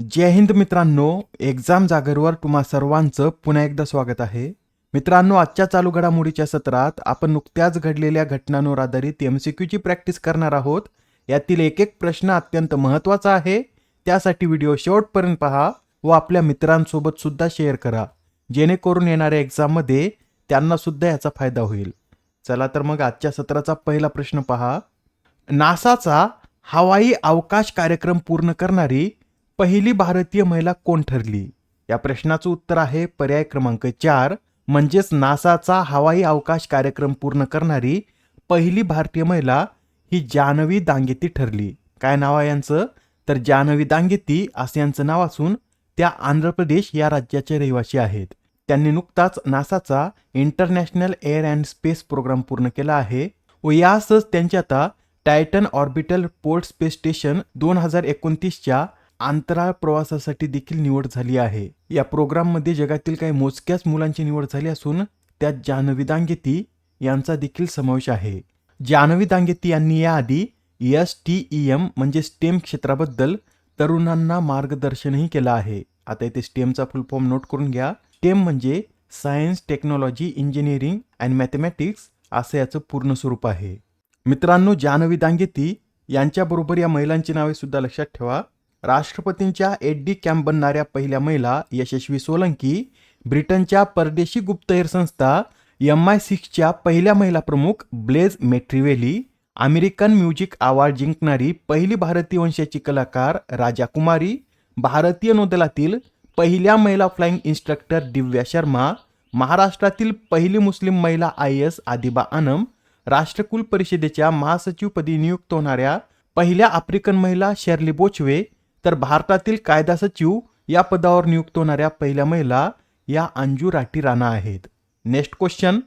जय हिंद मित्रांनो एक्झाम जागरवर तुम्हा सर्वांचं पुन्हा एकदा स्वागत आहे. मित्रांनो आजच्या चालू घडामोडीच्या सत्रात आपण नुकत्याच घडलेल्या घटनांवर आधारित एम सी क्यूची प्रॅक्टिस करणार आहोत. यातील एक एक प्रश्न अत्यंत महत्त्वाचा आहे. त्यासाठी व्हिडिओ शेवटपर्यंत पहा व आपल्या मित्रांसोबत सुद्धा शेअर करा. जेणेकरून येणाऱ्या एक्झाममध्ये त्यांना सुद्धा याचा फायदा होईल. चला तर मग आजच्या सत्राचा पहिला प्रश्न पहा. नासाचा हवाई अवकाश कार्यक्रम पूर्ण करणारी पहिली भारतीय महिला कोण ठरली? या प्रश्नाचं उत्तर आहे पर्याय क्रमांक चार म्हणजेच नासाचा हवाई अवकाश कार्यक्रम पूर्ण करणारी पहिली भारतीय महिला ही जानवी दांगेती ठरली. काय नाव आहे यांचं? तर जानवी दांगेती असं यांचं नाव असून त्या आंध्र प्रदेश या राज्याचे रहिवासी आहेत. त्यांनी नुकताच नासाचा international air and space program पूर्ण केला आहे व यासच त्यांची आता Titan orbital port space station दोन हजार एकोणतीसच्या अंतराळ प्रवासासाठी देखील निवड झाली आहे. या प्रोग्राममध्ये जगातील काही मोजक्याच मुलांची निवड झाली असून त्यात जानवी दांगेती यांचा देखील समावेश आहे. जानवी दांगेती यांनी याआधी एस टी ई एम म्हणजे स्टेम क्षेत्राबद्दल तरुणांना मार्गदर्शनही केलं आहे. आता इथे स्टेमचा फुल फॉर्म नोट करून घ्या. स्टेम म्हणजे science technology engineering and mathematics असं याचं पूर्ण स्वरूप आहे. मित्रांनो जानवी दांगेती यांच्याबरोबर या महिलांची नावे सुद्धा लक्षात ठेवा. राष्ट्रपतींच्या एड्डी कॅम्प बनणाऱ्या पहिल्या महिला यशस्वी सोलंकी ब्रिटनच्या परदेशी गुप्तहेर संस्था एम आय सिक्सच्या पहिल्या महिला प्रमुख Blaise Metreweli American music award जिंकणारी पहिली भारतीय वंशाची कलाकार राजा कुमारी भारतीय नौदलातील पहिल्या महिला फ्लाइंग इन्स्ट्रक्टर दिव्या शर्मा महाराष्ट्रातील पहिली मुस्लिम महिला आय एस आदिबा आनम राष्ट्रकुल परिषदेच्या महासचिवपदी नियुक्त होणाऱ्या पहिल्या आफ्रिकन महिला शेर्ली बोचवे तर भारतातील कायदा सचिव या पदावर नियुक्त होणाऱ्या पहिल्या महिला या अंजू राठी राणा आहेत. नेक्स्ट क्वेश्चन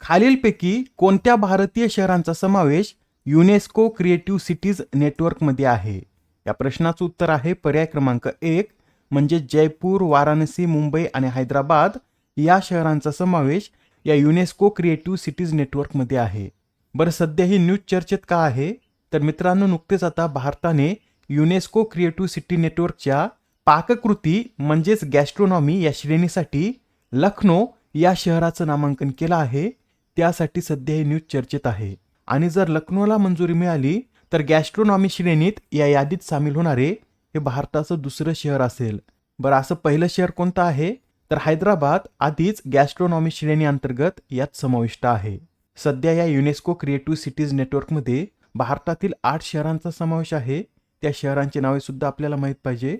खालीलपैकी कोणत्या भारतीय शहरांचा समावेश युनेस्को क्रिएटिव्ह सिटीज नेटवर्कमध्ये आहे? या प्रश्नाचं उत्तर आहे पर्याय क्रमांक एक म्हणजे जयपूर वाराणसी मुंबई आणि हैदराबाद या शहरांचा समावेश या युनेस्को क्रिएटिव्ह सिटीज नेटवर्कमध्ये आहे. बरं सध्या ही न्यूज चर्चेत का आहे? तर मित्रांनो नुकतेच आता भारताने युनेस्को क्रिएटिव्ह सिटी नेटवर्कच्या पाककृती म्हणजेच गॅस्ट्रोनॉमी या श्रेणीसाठी लखनौ या शहराचं नामांकन केलं आहे. त्यासाठी सध्या ही न्यूज चर्चेत आहे. आणि जर लखनौला मंजुरी मिळाली तर गॅस्ट्रोनॉमी श्रेणीत या यादीत सामील होणारे हे भारताचं दुसरं शहर असेल. बरं असं पहिलं शहर कोणतं आहे? तर हैदराबाद आधीच गॅस्ट्रोनॉमी श्रेणी अंतर्गत यात समाविष्ट आहे. सध्या या युनेस्को क्रिएटिव्ह सिटीज नेटवर्कमध्ये भारतातील आठ शहरांचा समावेश आहे. त्या शहरांची नावे सुद्धा आपल्याला माहीत पाहिजे.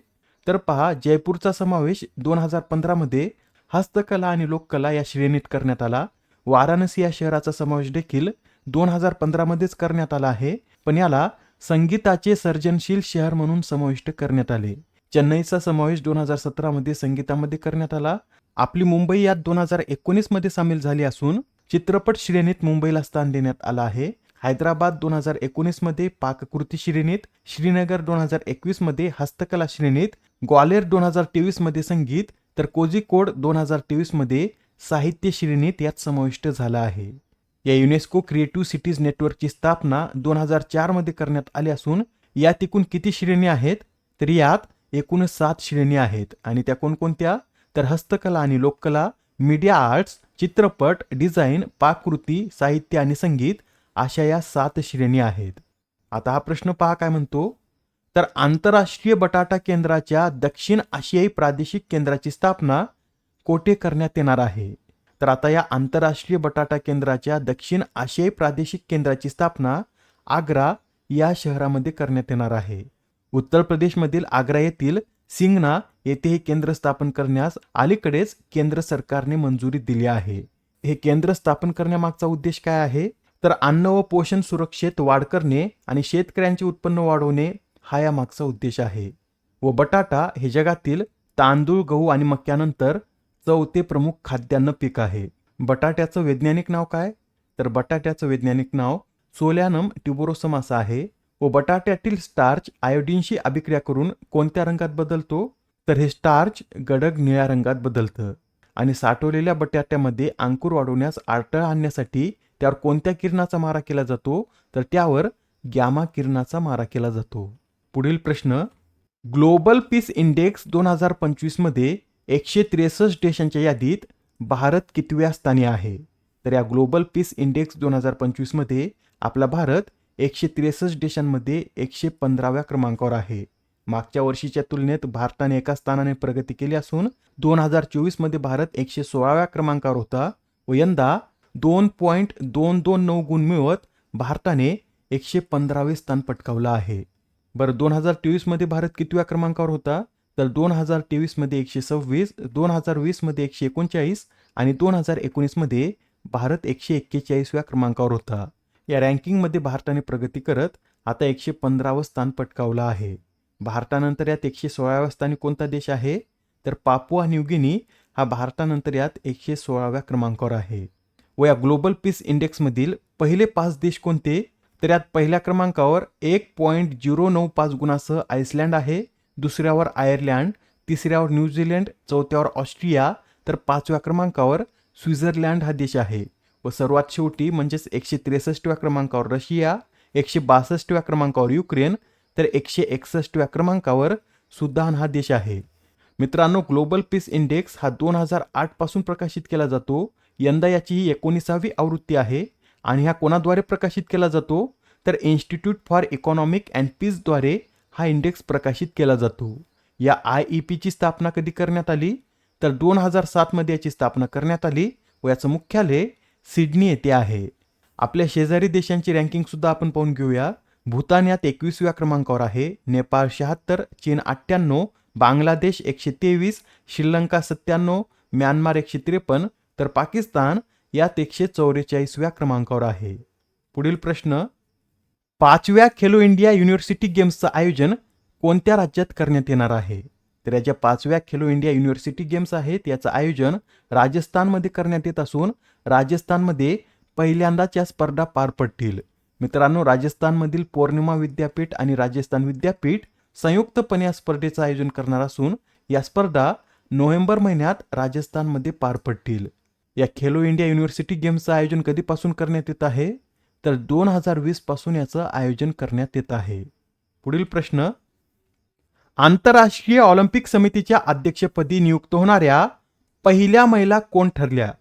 तर पहा जयपूरचा समावेश दोन हजार पंधरामध्ये हस्तकला आणि लोककला या श्रेणीत करण्यात आला. वाराणसी या शहराचा समावेश देखील दोन हजार पंधरामध्येच करण्यात आला आहे. पण याला संगीताचे सर्जनशील शहर म्हणून समाविष्ट करण्यात आले. चेन्नईचा समावेश दोन हजार सतरामध्ये संगीतामध्ये करण्यात आला. आपली मुंबई यात दोन हजार एकोणीसमध्ये सामील झाली असून चित्रपट श्रेणीत मुंबईला स्थान देण्यात आलं आहे. हैदराबाद दोन हजार एकोणीसमध्ये पाककृती श्रेणीत श्रीनगर दोन हजार एकवीसमध्ये हस्तकला श्रेणीत ग्वालेर दोन हजार तेवीसमध्ये संगीत तर कोझिकोड दोन हजार तेवीसमध्ये साहित्य श्रेणीत यात समाविष्ट झाला आहे. या युनेस्को क्रिएटिव्ह सिटीज नेटवर्कची स्थापना दोन हजार चारमध्ये करण्यात आली असून यात एकूण किती श्रेणी आहेत? तर यात एकूण सात श्रेणी आहेत आणि त्या कोणकोणत्या? तर हस्तकला आणि लोककला मीडिया आर्ट्स चित्रपट डिझाईन पाककृती साहित्य आणि संगीत अशा या सात श्रेणी आहेत. आता हा प्रश्न पहा काय म्हणतो? तर आंतरराष्ट्रीय बटाटा केंद्राच्या दक्षिण आशियाई प्रादेशिक केंद्राची स्थापना कोठे करण्यात येणार आहे? तर आता या आंतरराष्ट्रीय बटाटा केंद्राच्या दक्षिण आशियाई प्रादेशिक केंद्राची स्थापना आग्रा या शहरामध्ये करण्यात येणार आहे. उत्तर प्रदेशमधील आग्रा येथील सिंगना येथे हे केंद्र स्थापन करण्यास अलीकडेच केंद्र सरकारने मंजुरी दिली आहे. हे केंद्र स्थापन करण्यामागचा उद्देश काय आहे? तर अन्न व पोषण सुरक्षेत वाढ करणे आणि शेतकऱ्यांचे उत्पन्न वाढवणे हा या मागचा उद्देश आहे. व बटाटा हे जगातील तांदूळ गहू आणि मक्यानंतर चौथे प्रमुख खाद्यान्न पीक आहे. बटाट्याचं वैज्ञानिक नाव काय? तर बटाट्याचं वैज्ञानिक नाव सोलॅनम ट्युबोरोसम असं आहे. व बटाट्यातील स्टार्च आयोडीनशी अभिक्रिया करून कोणत्या रंगात बदलतो? तर हे स्टार्च गडग निळ्या रंगात बदलतं. आणि साठवलेल्या बटाट्यामध्ये अंकुर वाढवण्यास अडथळा आणण्यासाठी त्यावर कोणत्या किरणाचा मारा केला जातो? तर त्यावर ग्यामा किरणाचा मारा केला जातो. पुढील प्रश्न ग्लोबल पीस इंडेक्स दोन हजार पंचवीसमध्ये एकशे त्रेसष्ट देशांच्या यादीत भारत कितव्या स्थानी आहे? तर या ग्लोबल पीस इंडेक्स दोन हजार पंचवीसमध्ये आपला भारत एकशे त्रेसष्ट देशांमध्ये एकशे पंधराव्या क्रमांकावर आहे. मागच्या वर्षीच्या तुलनेत भारताने एका स्थानाने प्रगती केली असून दोन हजार चोवीसमध्ये भारत एकशे सोळाव्या क्रमांकावर होता व यंदा दोन पॉईंट दोन दोन नऊ गुण मिळवत भारताने एकशे पंधरावे स्थान पटकावलं आहे. बरं दोन हजार तेवीसमध्ये भारत कितव्या क्रमांकावर होता? तर दोन हजार तेवीसमध्ये एकशे सव्वीस दोन हजार वीसमध्ये एकशे एकोणचाळीस आणि दोन हजार एकोणीसमध्ये भारत एकशे एक्केचाळीसव्या क्रमांकावर होता. या रँकिंगमध्ये भारताने प्रगती करत आता एकशे पंधरावं स्थान पटकावलं आहे. भारतानंतर यात एकशे सोळाव्या स्थानी कोणता देश आहे? तर पापुआ न्यूगिनी हा भारतानंतर यात एकशे सोळाव्या क्रमांकावर आहे. व या ग्लोबल पीस इंडेक्समधील पहिले पाच देश कोणते? तर यात पहिल्या क्रमांकावर एक पॉईंट झिरो नऊ पाच गुणासह आईसलँड आहे दुसऱ्यावर आयर्लँड तिसऱ्यावर न्यूझीलंड चौथ्यावर ऑस्ट्रिया तर पाचव्या क्रमांकावर स्वित्झर्लंड हा देश आहे. व सर्वात शेवटी म्हणजेच एकशे त्रेसष्टव्या क्रमांकावर रशिया एकशे बासष्टव्या क्रमांकावर युक्रेन तर एकशे एकसष्टव्या क्रमांकावर सुदान हा देश आहे. मित्रांनो ग्लोबल पीस इंडेक्स हा दोन हजार आठपासून प्रकाशित केला जातो. यंदा याची ही एकोणीसावी आवृत्ती आहे आणि ह्या कोणाद्वारे प्रकाशित केला जातो? तर इन्स्टिट्यूट फॉर इकॉनॉमिक अँड पीसद्वारे हा इंडेक्स प्रकाशित केला जातो. या आय ई पीची स्थापना कधी करण्यात आली? तर दोन हजार सातमध्ये याची स्थापना करण्यात आली व याचं मुख्यालय सिडनी येथे आहे. आपल्या शेजारी देशांची रँकिंगसुद्धा आपण पाहून घेऊया. भूतान यात एकवीसव्या क्रमांकावर आहे. नेपाळ शहात्तर चीन अठ्ठ्याण्णव बांगलादेश एकशे तेवीस श्रीलंका सत्त्याण्णव म्यानमार एकशे त्रेपन्न तर पाकिस्तान यात एकशे चौवेचाळीसव्या क्रमांकावर आहे. पुढील प्रश्न पाचव्या खेलो इंडिया युनिव्हर्सिटी गेम्सचं आयोजन कोणत्या राज्यात करण्यात येणार आहे? तर या ज्या पाचव्या खेलो इंडिया युनिव्हर्सिटी गेम्स आहेत याचं आयोजन राजस्थानमध्ये करण्यात येत असून राजस्थानमध्ये पहिल्यांदाच या स्पर्धा पार पडतील. मित्रांनो राजस्थानमधील पौर्णिमा विद्यापीठ आणि राजस्थान विद्यापीठ संयुक्तपणे या स्पर्धेचं आयोजन करणार असून या स्पर्धा नोव्हेंबर महिन्यात राजस्थानमध्ये पार पडतील. या खेलो इंडिया युनिव्हर्सिटी गेम्सचं आयोजन कधीपासून करण्यात येत आहे? तर दोन हजार वीसपासून याचं आयोजन करण्यात येत आहे. पुढील प्रश्न. आंतरराष्ट्रीय ऑलिम्पिक समितीच्या अध्यक्षपदी नियुक्त होणाऱ्या पहिल्या महिला कोण ठरल्या?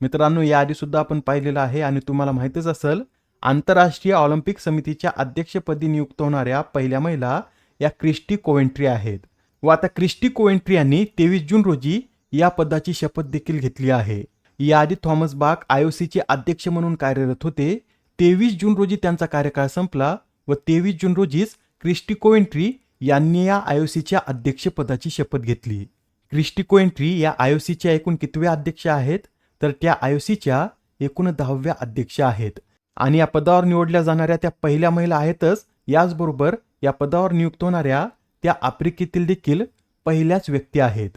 मित्रांनो याआधी सुद्धा आपण पाहिलेलं आहे आणि तुम्हाला माहितच असेल आंतरराष्ट्रीय ऑलिम्पिक समितीच्या अध्यक्षपदी नियुक्त होणाऱ्या पहिल्या महिला या क्रिस्टी कोवेंट्री आहेत. व आता क्रिस्टी कोवेंट्री यांनी तेवीस जून रोजी या पदाची शपथ देखील घेतली आहे. याआधी थॉमस बाक आयओसीचे अध्यक्ष म्हणून कार्यरत होते. तेवीस जून रोजी त्यांचा कार्यकाळ संपला व तेवीस जून रोजीच क्रिस्टी कोएंट्री यांनी या आयओसीच्या अध्यक्षपदाची शपथ घेतली. क्रिस्टी कोएंट्री या आयओसीच्या एकूण कितव्या अध्यक्ष आहेत? तर त्या आयओसीच्या एकूण दहाव्या अध्यक्ष आहेत. आणि या पदावर निवडल्या जाणाऱ्या त्या पहिल्या महिला आहेतच. याचबरोबर या पदावर नियुक्त होणाऱ्या त्या आफ्रिकेतील देखील पहिल्याच व्यक्ती आहेत.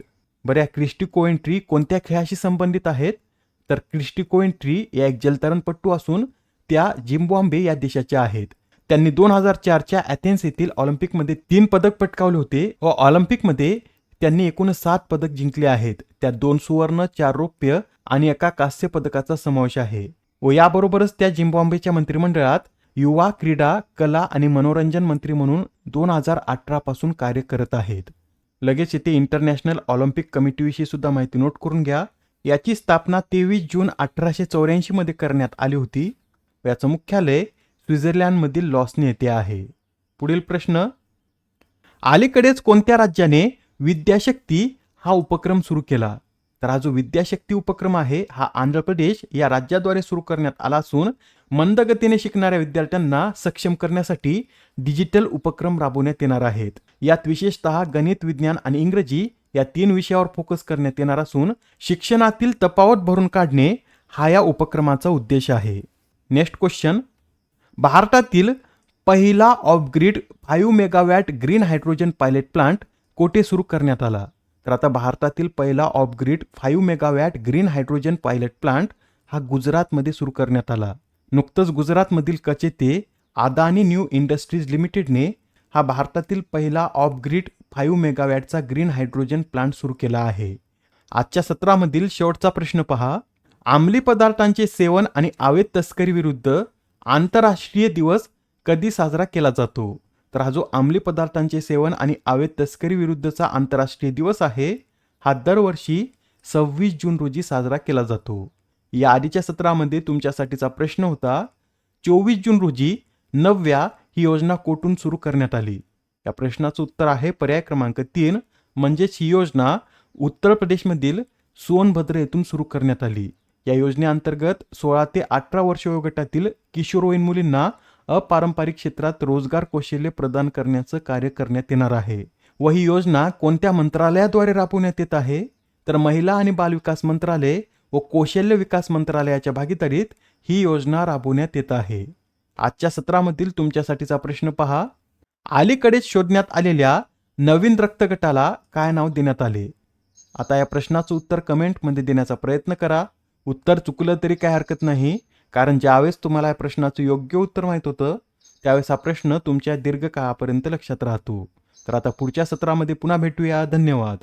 बऱ्या क्रिस्टी कोएंट्री कोणत्या खेळाशी संबंधित आहेत? तर क्रिस्टी कोएंट्री या एक जलतरणपट्टू असून त्या जिम्बॉम्बे या देशाच्या आहेत. त्यांनी दोन हजार चारच्या अॅथेन्स येथील ऑलिम्पिकमध्ये तीन पदक पटकावले होते व ऑलिम्पिकमध्ये त्यांनी एकूण सात पदक जिंकले आहेत. त्यात दोन सुवर्ण चार रौप्य आणि एका कांस्य पदकाचा समावेश आहे. व याबरोबरच त्या जिम्बॉम्बेच्या मंत्रिमंडळात युवा क्रीडा कला आणि मनोरंजन मंत्री म्हणून दोन हजार अठरा पासून कार्य करत आहेत. लगेच येथे इंटरनॅशनल ऑलिम्पिक कमिटीविषयी सुद्धा माहिती नोट करून घ्या. याची स्थापना तेवीस जून अठराशे चौऱ्याऐंशीमध्ये करण्यात आली होती. याचं मुख्यालय स्वित्झर्लंडमधील लॉसने येथे आहे. पुढील प्रश्न. अलीकडेच कोणत्या राज्याने विद्याशक्ती हा उपक्रम सुरू केला? तर हा जो विद्याशक्ती उपक्रम आहे हा आंध्र प्रदेश या राज्याद्वारे सुरू करण्यात आला असून मंदगतीने शिकणाऱ्या विद्यार्थ्यांना सक्षम करण्यासाठी डिजिटल उपक्रम राबवण्यात येणार आहेत. यात विशेषतः गणित विज्ञान आणि इंग्रजी या तीन विषयावर फोकस करण्यात येणार असून शिक्षणातील तफावत भरून काढणे हा या उपक्रमाचा उद्देश आहे. नेक्स्ट क्वेश्चन भारतातील पहिला off grid five megawatt green hydrogen pilot plant कोठे सुरू करण्यात आला? तर आता भारतातील पहिला off grid five megawatt green hydrogen pilot plant हा गुजरातमध्ये सुरू करण्यात आला. नुकतंच गुजरातमधील कचेते अदानी न्यू इंडस्ट्रीज लिमिटेडने हा भारतातील पहिला ऑफ ग्रीड फाईव्ह मेगावॅटचा ग्रीन हायड्रोजन प्लांट सुरू केला आहे. आजच्या सत्रामधील शेवटचा प्रश्न पहा. अंमली पदार्थांचे सेवन आणि अवैध तस्करी विरुद्ध आंतरराष्ट्रीय दिवस कधी साजरा केला जातो? तर हा जो अंमली पदार्थांचे सेवन आणि अवैध तस्करी विरुद्धचा आंतरराष्ट्रीय दिवस आहे हा दरवर्षी सव्वीस जून रोजी साजरा केला जातो. या आधीच्या सत्रामध्ये तुमच्यासाठीचा प्रश्न होता चोवीस जून रोजी नवव्या ही योजना कोठून सुरू करण्यात आली? या प्रश्नाचं उत्तर आहे पर्याय क्रमांक तीन. म्हणजेच ही योजना उत्तर प्रदेशमधील सोनभद्र येथून सुरू करण्यात आली. या योजनेअंतर्गत सोळा ते अठरा वर्ष वयोगटातील किशोरवयीन मुलींना अपारंपरिक क्षेत्रात रोजगार कौशल्य प्रदान करण्याचं कार्य करण्यात येणार आहे. व ही योजना कोणत्या मंत्रालयाद्वारे राबवण्यात येत आहे? तर महिला आणि बालविकास मंत्रालय व कौशल्य विकास मंत्रालयाच्या भागीदारीत ही योजना राबवण्यात येत आहे. आजच्या सत्रामधील तुमच्यासाठीचा प्रश्न पहा. अलीकडेच शोधण्यात आलेल्या नवीन रक्तगटाला काय नाव देण्यात आले? आता या प्रश्नाचं उत्तर कमेंटमध्ये देण्याचा प्रयत्न करा. उत्तर चुकलं तरी काय हरकत नाही कारण ज्यावेळेस तुम्हाला या प्रश्नाचं योग्य उत्तर माहीत होतं त्यावेळेस हा प्रश्न तुमच्या दीर्घकाळापर्यंत लक्षात राहतो. तर आता पुढच्या सत्रामध्ये पुन्हा भेटूया. धन्यवाद.